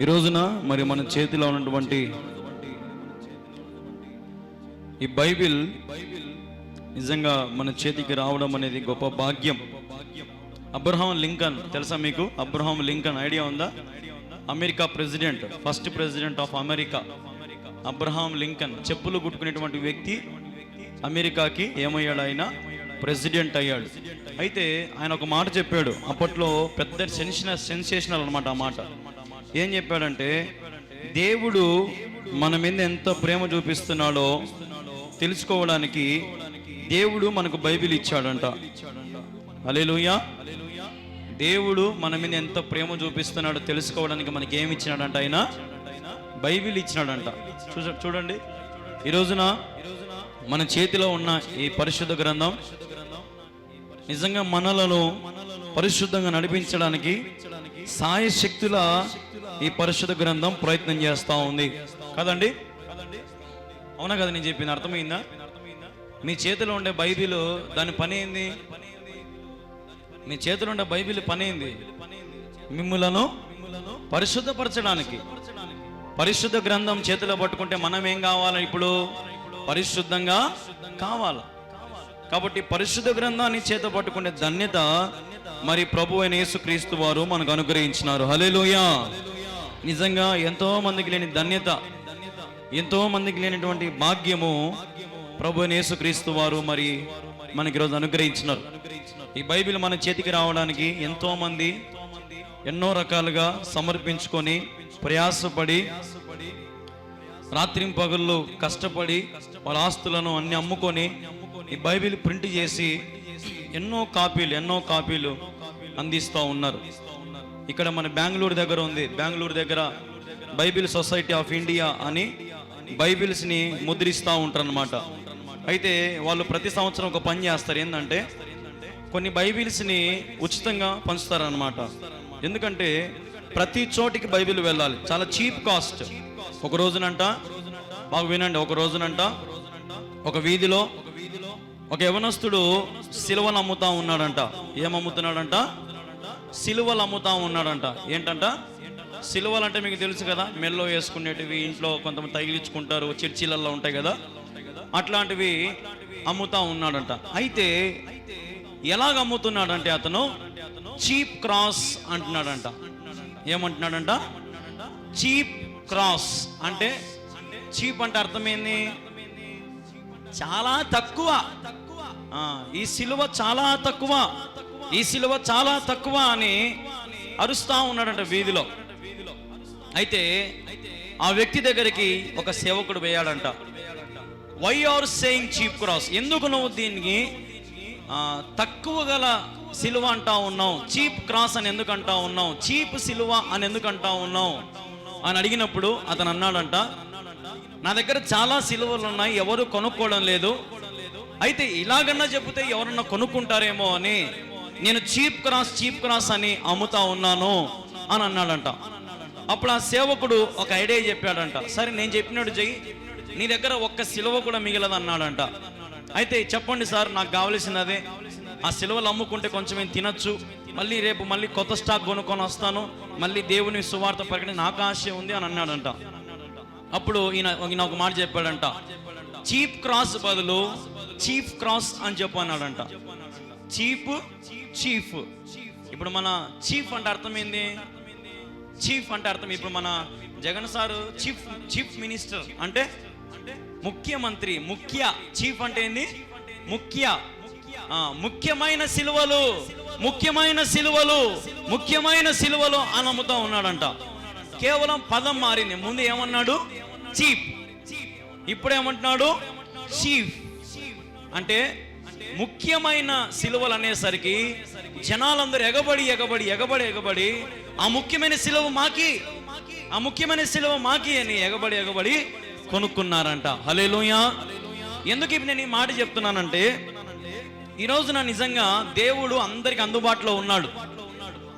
ఈ రోజున మరి మన చేతిలో ఉన్నటువంటి ఈ బైబిల్ నిజంగా మన చేతికి రావడం అనేది గొప్ప భాగ్యం. అబ్రహాం లింకన్ తెలుసా మీకు? అబ్రహాం లింకన్ ఐడియా ఉందా? America president first president of America. Abraham Lincoln చెప్పులు కుట్టుకునేటువంటి వ్యక్తి అమెరికాకి ఏమయ్యాడు ఆయన ప్రెసిడెంట్ అయ్యాడు. అయితే ఆయన ఒక మాట చెప్పాడు. అప్పట్లో పెద్ద సెన్షన్ సెన్సేషనల్ అనమాట ఆ మాట. ఏం చెప్పాడంటే దేవుడు మన మీద ఎంత ప్రేమ చూపిస్తున్నాడో తెలుసుకోవడానికి దేవుడు మనకు బైబిల్ ఇచ్చాడంట. అలేలుయా దేవుడు మన మీద ఎంత ప్రేమ చూపిస్తున్నాడో తెలుసుకోవడానికి మనకి ఏమి ఇచ్చినాడంట ఆయన? బైబిల్ ఇచ్చినాడంట. చూ చూడండి. ఈ రోజున మన చేతిలో ఉన్న ఈ పరిశుద్ధ గ్రంథం నిజంగా మనలను పరిశుద్ధంగా నడిపించడానికి సాయశక్తుల ఈ పరిశుద్ధ గ్రంథం ప్రయత్నం చేస్తూ ఉంది. కదండి? అవునా కదా నేను చెప్పింది అర్థమైందా? మీ చేతిలో ఉండే బైబిల్ దాని పని ఏంది? మీ చేతిలో ఉండే బైబిల్ పని ఏంది? మిమ్ములను పరిశుద్ధపరచడానికి. పరిశుద్ధ గ్రంథం చేతిలో పట్టుకుంటే మనం ఏం కావాలి ఇప్పుడు? పరిశుద్ధంగా కావాలి. కాబట్టి పరిశుద్ధ గ్రంథాన్ని చేత పట్టుకునే ధన్యత మరి ప్రభు అయిన యేసుక్రీస్తు వారు మనకు అనుగ్రహించినారు. హల్లెలూయా. నిజంగా ఎంతో మందికి లేని ధన్యత ఎంతో మందికి లేనటువంటి భాగ్యము ప్రభు అయిన యేసుక్రీస్తు వారు మరి మనకి ఈరోజు అనుగ్రహించినారు. ఈ బైబిల్ మన చేతికి రావడానికి ఎంతో మంది ఎన్నో రకాలుగా సమర్పించుకొని ప్రయాసపడి రాత్రి పగళ్ళు కష్టపడి వాళ్ళ ఆస్తులను అన్ని అమ్ముకొని ఈ బైబిల్ ప్రింట్ చేసి ఎన్నో కాపీలు ఎన్నో కాపీలు అందిస్తూ ఉన్నారు. ఇక్కడ మన బెంగళూరు దగ్గర ఉంది. బెంగళూరు దగ్గర బైబిల్ సొసైటీ ఆఫ్ ఇండియా అని బైబిల్స్ని ముద్రిస్తూ ఉంటారు అనమాట అయితే వాళ్ళు ప్రతి సంవత్సరం ఒక పని చేస్తారు. ఏంటంటే కొన్ని బైబిల్స్ని ఉచితంగా పంచుతారనమాట ఎందుకంటే ప్రతి చోటికి బైబిల్ వెళ్ళాలి. చాలా చీప్ కాస్ట్. ఒక రోజునంట బాగా వినండి ఒక రోజునంట ఒక వీధిలో ఒక యవనస్తుడు సిలువను అమ్ముతా ఉన్నాడంట. ఏమమ్ముతున్నాడంట? అమ్ముతున్నాడంట సిలువలు అమ్ముతా ఉన్నాడంట. ఏంటంట? సిలువలు అంటే మీకు తెలుసు కదా మెల్లో వేసుకునేటివి ఇంట్లో కొంతమంది తగిలించుకుంటారు చర్చిలలో ఉంటాయి కదా. అట్లాంటివి అమ్ముతా ఉన్నాడంట. అయితే ఎలాగ అమ్ముతున్నాడంటే అతను? చీప్ క్రాస్ అంటున్నాడంట. ఏమంటున్నాడంట? చీప్ క్రాస్ అంటే చీప్ అంటే అర్థమైంది? చాలా తక్కువ. ఈ సిలువ చాలా తక్కువ. ఈ సిలువ చాలా తక్కువ అని అరుస్తా ఉన్నాడంట వీధిలో. అయితే ఆ వ్యక్తి దగ్గరికి ఒక సేవకుడు వేయాడంట why are saying cheap cross ఎందుకు నువ్వు దీనికి తక్కువ గల సిలువ అంటా ఉన్నావు? చీప్ క్రాస్ అని ఎందుకు అంటా ఉన్నావు? చీప్ సిలువ అని ఎందుకు అంటా ఉన్నావు? అని అడిగినప్పుడు అతను అన్నాడంట నా దగ్గర చాలా సిలువలు ఉన్నాయి ఎవరు కొనుక్కోవడం లేదు. అయితే ఇలాగన్నా చెబితే ఎవరన్నా కొనుక్కుంటారేమో అని నేను చీప్ క్రాస్ చీప్ క్రాస్ అని అమ్ముతా ఉన్నాను అని అన్నాడంట. అప్పుడు ఆ సేవకుడు ఒక ఐడియా చెప్పాడంట. సరే నేను చెప్పినట్టు చెయ్యి. నీ దగ్గర ఒక్క సిలువ కూడా మిగిలదు అన్నాడంట. అయితే చెప్పండి సార్ నాకు కావలసినదే ఆ సిలువలు అమ్ముకుంటే కొంచెం నేను తినచ్చు. మళ్ళీ రేపు మళ్ళీ కొత్త స్టాక్ కొనుక్కొని వస్తాను. మళ్ళీ దేవుని సువార్త ప్రకటన నాకు ఆశ ఉంది అని అన్నాడంట. అప్పుడు ఈయన ఈయన ఒక మాట చెప్పాడంట. చీప్ క్రాస్ బదులు చీఫ్ క్రాస్ అని చెప్పు అన్నాడంట. Cheap chief. ఇప్పుడు మన చీఫ్ అంటే అర్థం చీఫ్ అంటే అర్థం. ఇప్పుడు మన Jagan sir chief chief minister అంటే ముఖ్యమంత్రి ముఖ్య చీఫ్ అంటే ఏంది? ముఖ్య. ముఖ్యమైన సిలువలు ముఖ్యమైన సిలువలు ముఖ్యమైన సిలువలు అని అమ్ముతా ఉన్నాడంట. కేవలం పదం మారింది. ముందు ఏమన్నాడు? చీఫ్. ఇప్పుడు ఏమంటున్నాడు చీఫ్. అంటే ముఖ్యమైన సిలువలు అనేసరికి జనాలందరూ ఎగబడి ఎగబడి ఎగబడి ఎగబడి ఆ ముఖ్యమైన సిలువ మాకి ఆ ముఖ్యమైన సిలువ మాకి అని ఎగబడి ఎగబడి కొనుక్కున్నారంట. హలేలుయా ఎందుకు ఇప్పుడు నేను ఈ మాట చెప్తున్నానంటే ఈ రోజున నిజంగా దేవుడు అందరికి అందుబాటులో ఉన్నాడు.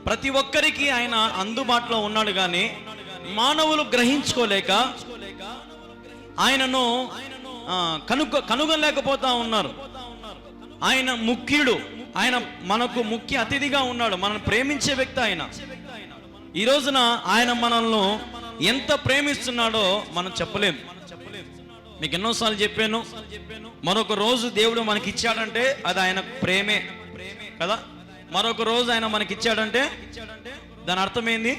ప్రతి ఒక్కరికి ఆయన అందుబాటులో ఉన్నాడు కానీ మానవులు గ్రహించుకోలేక ఆయనను కనుక్కో కనుగొనలేకపోతా ఉన్నారు. ఆయన ముఖ్యుడు ఆయన మనకు ముఖ్య అతిథిగా ఉన్నాడు మనల్ని ప్రేమించే వ్యక్తి ఆయన. ఈ రోజున ఆయన మనల్ని ఎంత ప్రేమిస్తున్నాడో మనం చెప్పలేము మీకు ఎన్నోసార్లు చెప్పాను మరొక రోజు దేవుడు మనకి ఇచ్చాడంటే అది ఆయన ప్రేమే కదా? మరొక రోజు ఆయన మనకి ఇచ్చాడంటే దాని అర్థమైంది?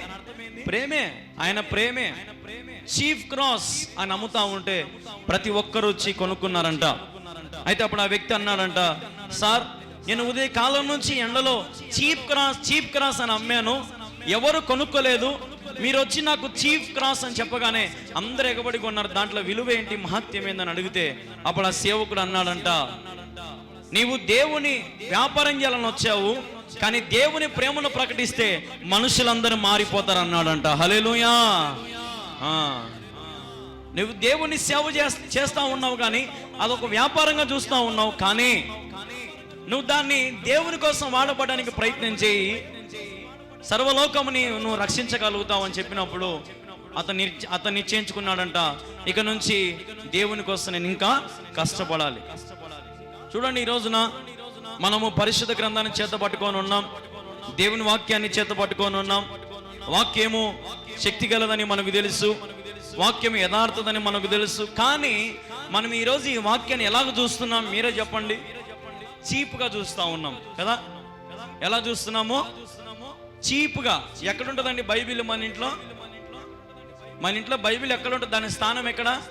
ప్రేమే ఆయన ప్రేమే. చీఫ్ క్రాస్ అని అమ్ముతా ఉంటే ప్రతి ఒక్కరు వచ్చి కొనుక్కున్నారంట. అయితే అప్పుడు ఆ వ్యక్తి అన్నాడంట సార్ నేను ఉదయ కాలం నుంచి ఎండలో చీప్ క్రాస్ చీప్ క్రాస్ అని అమ్మాను. ఎవరు కొనుక్కోలేదు. మీరు వచ్చి నాకు చీఫ్ క్రాస్ అని చెప్పగానే అందరు ఎగబడి కొన్నారు. దాంట్లో విలువ ఏంటి మహత్యం ఏందని అడిగితే అప్పుడు ఆ సేవకుడు అన్నాడంట నీవు దేవుని వ్యాపారం చేయాలని వచ్చావు కానీ దేవుని ప్రేమను ప్రకటిస్తే మనుషులందరూ మారిపోతారు అన్నాడంట హలేలుయా నువ్వు దేవుని సేవ చేస్తా ఉన్నావు కానీ అదొక వ్యాపారంగా చూస్తూ ఉన్నావు కానీ నువ్వు దాన్ని దేవుని కోసం వాడబడడానికి ప్రయత్నం చేయి. సర్వలోకముని నువ్వు రక్షించగలుగుతావు అని చెప్పినప్పుడు అతను అతను నిశ్చయించుకున్నాడంట ఇక నుంచి దేవుని కోసం నేను ఇంకా కష్టపడాలి. చూడండి ఈ రోజున మనము పరిశుద్ధ గ్రంథాన్ని చేత పట్టుకొని ఉన్నాం దేవుని వాక్యాన్ని చేత పట్టుకొని ఉన్నాం. వాక్యము శక్తి గలదని మనకు తెలుసు. వాక్యం యథార్థదని మనకు తెలుసు. కానీ మనం ఈరోజు ఈ వాక్యాన్ని ఎలాగ చూస్తున్నాం? మీరే చెప్పండి. చీప్గా చూస్తూ ఉన్నాం కదా? ఎలా చూస్తున్నాము? చీప్గా. ఎక్కడుంటుందండి బైబిల్ మన ఇంట్లో? మన ఇంట్లో బైబిల్ ఎక్కడ ఉంటుంది దాని స్థానం ఎక్కడ?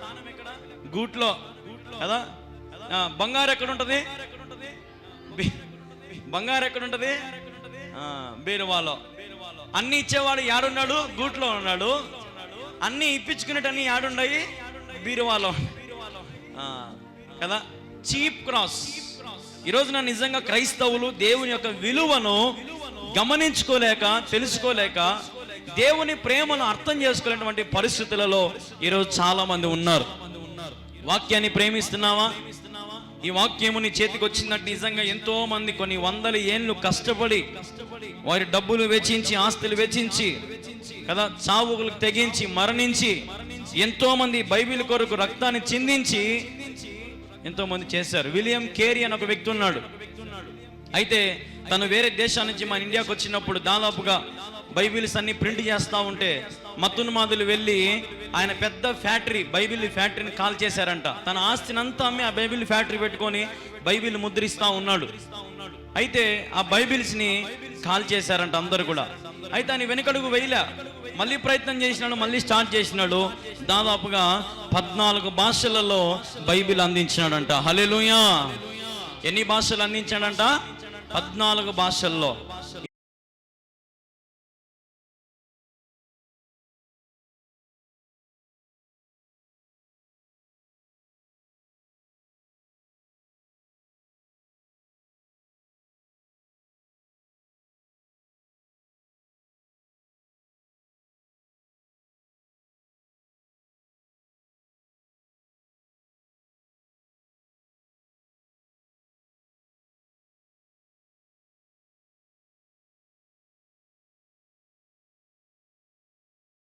గూట్లో కదా? బంగారు ఎక్కడ ఉంటుంది బంగారు ఎక్కడుంటుంది? బీరువాలో. అన్ని ఇచ్చేవాడు యాడున్నాడు? గూట్లో ఉన్నాడు. అన్ని ఇప్పించుకునేటన్ని యాడున్నాయి బీరువాలో. కదా? Cheap cross. ఈరోజు నా నిజంగా క్రైస్తవులు దేవుని యొక్క విలువను గమనించుకోలేక తెలుసుకోలేక దేవుని ప్రేమను అర్థం చేసుకునేటువంటి పరిస్థితులలో ఈరోజు చాలా మంది ఉన్నారు. వాక్యాన్ని ప్రేమిస్తున్నావా? ఈ వాక్యము నీ చేతికి వచ్చిందంటే నిజంగా ఎంతో మంది కొన్ని వందల ఏళ్ళు కష్టపడి వారి డబ్బులు వెచ్చించి ఆస్తులు వెచ్చించి కదా? చావుకులకు తెగించి మరణించి ఎంతో మంది బైబిల్ కొరకు రక్తాన్ని చిందించి ఎంతో మంది చేశారు. విలియం కేరీ అని ఒక వ్యక్తి ఉన్నాడు. అయితే తను వేరే దేశాల నుంచి మన ఇండియాకు వచ్చినప్పుడు దాదాపుగా బైబిల్స్ అన్ని ప్రింట్ చేస్తూ ఉంటే మత్తున్మాదులు వెళ్ళి ఆయన పెద్ద ఫ్యాక్టరీ బైబిల్ ఫ్యాక్టరీని కాల్ చేశారంట. తన ఆస్తిని అంతా అమ్మి ఆ బైబిల్ ఫ్యాక్టరీ పెట్టుకొని బైబిల్ ముద్రిస్తా ఉన్నాడు. అయితే ఆ బైబిల్స్ని కాల్ చేశారంట అందరు కూడా. అయితే ఆయన వెనుకడుగు వేయలే. మళ్ళీ ప్రయత్నం చేసినాడు మళ్ళీ స్టార్ట్ చేసినాడు. దాదాపుగా పద్నాలుగు భాషలలో బైబిల్ అందించినాడంట. హలెలుయా ఎన్ని భాషలు అందించాడంట? పద్నాలుగు భాషల్లో.